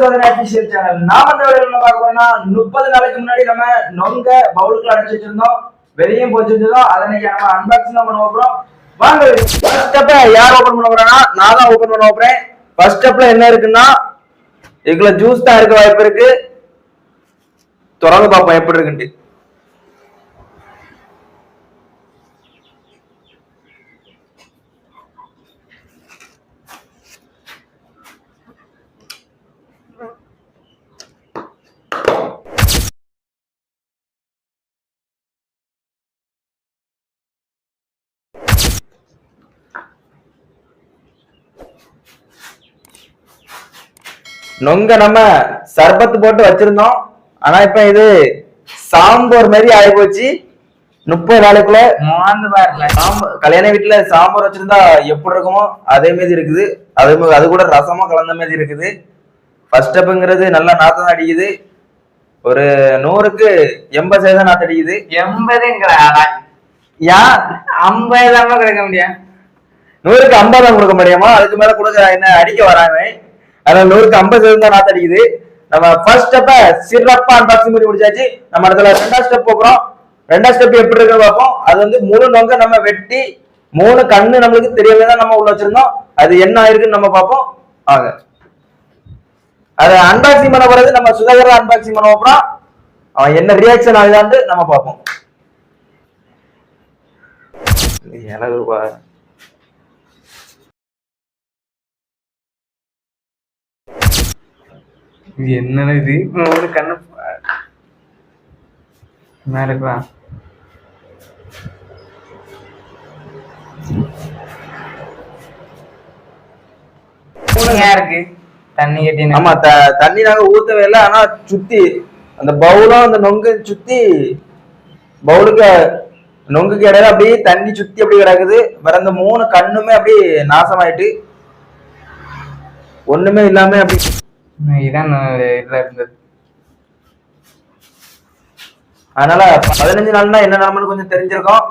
சோதனை official channel நாம இந்த வீடியோல என்ன பார்க்க போறோம்னா முப்பது நாளைக்கு முன்னாடி நம்ம நொங்க பவுலுக்கு அடைச்சு வச்சிருந்தோம். வெளியும் போச்சு வச்சிருந்தோம் அதை இன்னைக்கு நம்ம அன்பாக்சிங் பண்ண போறோம். வாங்க ஃபர்ஸ்ட் ஸ்டெப் யார் ஓபன் பண்ண போறேன்னா நான் தான் ஓபன் பண்ண போறேன். ஃபர்ஸ்ட் ஸ்டெப்ல என்ன இருக்குன்னா இதுல ஜூஸ் தான் இருக்க வாய்ப்பு இருக்கு. தொடர்ந்து பார்ப்போம் எப்படி இருக்குன்ட்டு. நொங்க நம்ம சர்பத்து போட்டு வச்சிருந்தோம். ஆனா இப்ப இது சாம்பார் மாதிரி ஆகி போச்சு. முப்பது நாளைக்குள்ள கல்யாண வீட்டுல சாம்பார் வச்சிருந்தா எப்படி இருக்குமோ அதே மாதிரி இருக்குது. அதே மாதிரி அது கூட ரசமா கலந்த மாதிரி இருக்குது. ஃபர்ஸ்ட் ஸ்டெப்புங்கிறது நல்லா நாத்தம் அடிக்குது. ஒரு நூறுக்கு எண்பது சதவீதம் நாத்தம் அடிக்குது. எண்பதுங்கிற ஏன் ஐம்பது இல்லாம கிடைக்க முடியும் நூறுக்கு ஐம்பதாம் கொடுக்க முடியுமா? அதுக்கு மேல கொடுக்க என்ன அடிக்க வராம அதனால நூறுக்கு ஐம்பது தான் நாத்து அடிக்குது. நம்ம ஃபர்ஸ்ட் ஸ்டெப்ப சிறப்பா அன்பாக்சிங் பண்ணி முடிச்சாச்சு. நம்ம இடத்துல ரெண்டாம் ஸ்டெப் போகிறோம் ரெண்டாம் ஸ்டெப் எப்படி இருக்குன்னு பார்ப்போம். அது வந்து முழு நொங்க நம்ம வெட்டி மூணு கண்ணு நம்மளுக்கு தெரியல தான் நம்ம உள்ள வச்சிருந்தோம். அது என்ன ஆயிருக்குன்னு நம்ம பார்ப்போம். ஆக. அதை அன்பாக்சிங் பண்ண போறது நம்ம சுதாகர் அன்பாக்சிங் பண்ண போறோம். அவன் என்ன ரியாக்ஷன் ஆகுதான்னு நம்ம பார்ப்போம். எனக்கு இது என்னது இது ஒரு கண்ணு மேல இருக்கு? தண்ணி கட்டி ஆமா த- தண்ணி நாங்க ஊத்தவே இல்லை ஆனா சுத்தி அந்த பவுலும் அந்த நொங்கு சுத்தி பவுலுக்கு நொங்குக்கு இடையில அப்படியே தண்ணி சுத்தி அப்படி கிடக்குது. வேற அந்த மூணு கண்ணுமே அப்படி நாசமாயிட்டு ஒண்ணுமே இல்லாம அப்படி இதான் இதுல இருந்தது. அதனால பதினஞ்சு நாள்னா என்ன நிலமனு கொஞ்சம் தெரிஞ்சிருக்கோம்.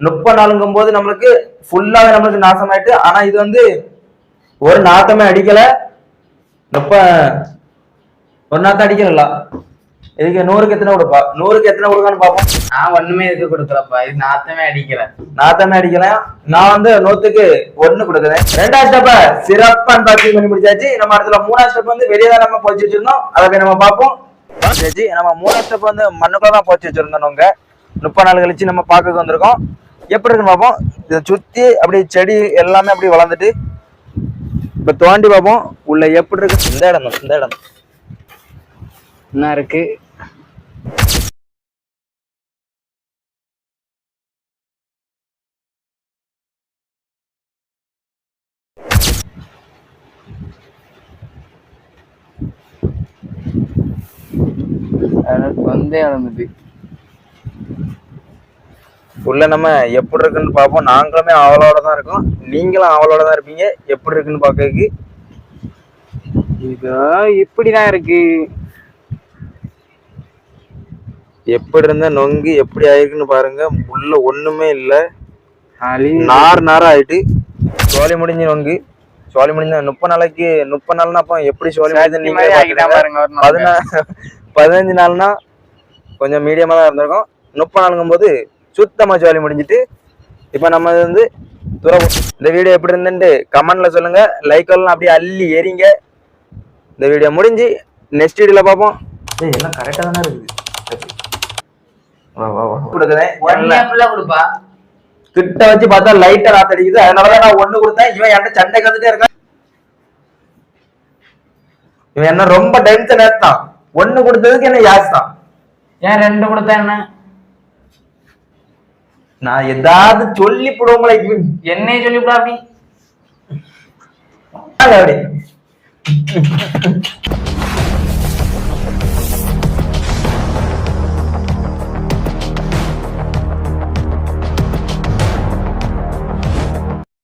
முப்பது நாளுங்கும் போது நம்மளுக்கு ஃபுல்லாவே நம்மளுக்கு நாசமாயிட்டு ஆனா இது வந்து ஒரு நாத்தமே அடிக்கல. முப்ப ஒரு நாத்தம் அடிக்கல இதுக்கு நூறுக்கு எத்தனை கொடுப்பா? நூறுக்கு எத்தனை கொடுக்கான்னு பார்ப்போம் நான் ஒண்ணுமே இதுக்கு கொடுக்கலப்பா. இது நாத்தமே அடிக்கல நாத்தமே அடிக்கல நான் வந்து நூத்துக்கு ஒண்ணு கொடுக்குறேன். ரெண்டாவது ஸ்டெப்ப சிறப்பா அன்பாக்சிங் பண்ணி முடிச்சாச்சு. நம்ம இடத்துல மூணாவது ஸ்டெப் வந்து வெளியே தான் நம்ம போச்சு வச்சிருந்தோம். அதை போய் நம்ம பார்ப்போம். நம்ம மூணாவது ஸ்டெப் வந்து மண்ணுக்குள்ள தான் போச்சு வச்சிருந்தோம் நொங்க முப்பது நாள் கழிச்சு நம்ம பார்க்க வந்திருக்கோம். எப்படி இருக்குன்னு பார்ப்போம். இதை சுத்தி அப்படி செடி எல்லாமே அப்படி வளர்ந்துட்டு இப்ப தோண்டி பார்ப்போம். உள்ள எப்படி இருக்கு? இந்த இடம் இந்த இடம். என்ன இருக்கு? வந்தே அளந்தது உள்ள நம்ம எப்படி இருக்குன்னு பார்ப்போம். நாங்களுமே அவளோட தான் இருக்கோம். நீங்களும் அவளோட தான் இருப்பீங்க. எப்படி இருக்குன்னு பார்க்கறதுக்கு. இதோ இப்படிதான் இருக்கு. எப்படி இருந்த நொங்கு எப்படி ஆயிருக்குன்னு பாருங்க. உள்ள ஒண்ணுமே இல்ல. நார் நார் ஆயிட்டு. சோழி முடிஞ்ச நொங்கு. சோழி முடிஞ்ச முப்பது நாளைக்கு முப்பது நாள்னா அப்போ எப்படி சோழி முடிஞ்சு பாருங்க பதினஞ்சு நாள்னா கொஞ்சம் மீடியமா தான் இருந்திருக்கும். முப்பது நாளுங்கும் போது சுத்தமா சோழி முடிஞ்சிட்டு இப்போ நம்ம வந்து துறவு. இந்த வீடியோ எப்படி இருந்துட்டு கமெண்ட்ல சொல்லுங்க. லைக் எல்லாம் அப்படியே அள்ளி எறிங்க. இந்த வீடியோ முடிஞ்சு நெக்ஸ்ட் வீடியோல பார்ப்போம். எல்லாம் கரெக்டா தானே இருக்குது. கொடுக்குறேன் கிட்ட வச்சு பார்த்தா லைட்டா நாத்து அடிக்குது அதனாலதான் நான் ஒண்ணு கொடுத்தேன். இவன் என்கிட்ட சண்டை கத்துட்டே இருக்கான். இவன் என்ன ரொம்ப டென்ஷன் ஏத்தான் ஒண்ணு கொடுத்ததுக்கு என்ன யாஸ் தான் ஏன் ரெண்டு கொடுத்தா என்ன? நான் ஏதாவது சொல்லி போடுவோங்களே என்னைய அப்படி வாங்க அப்படி.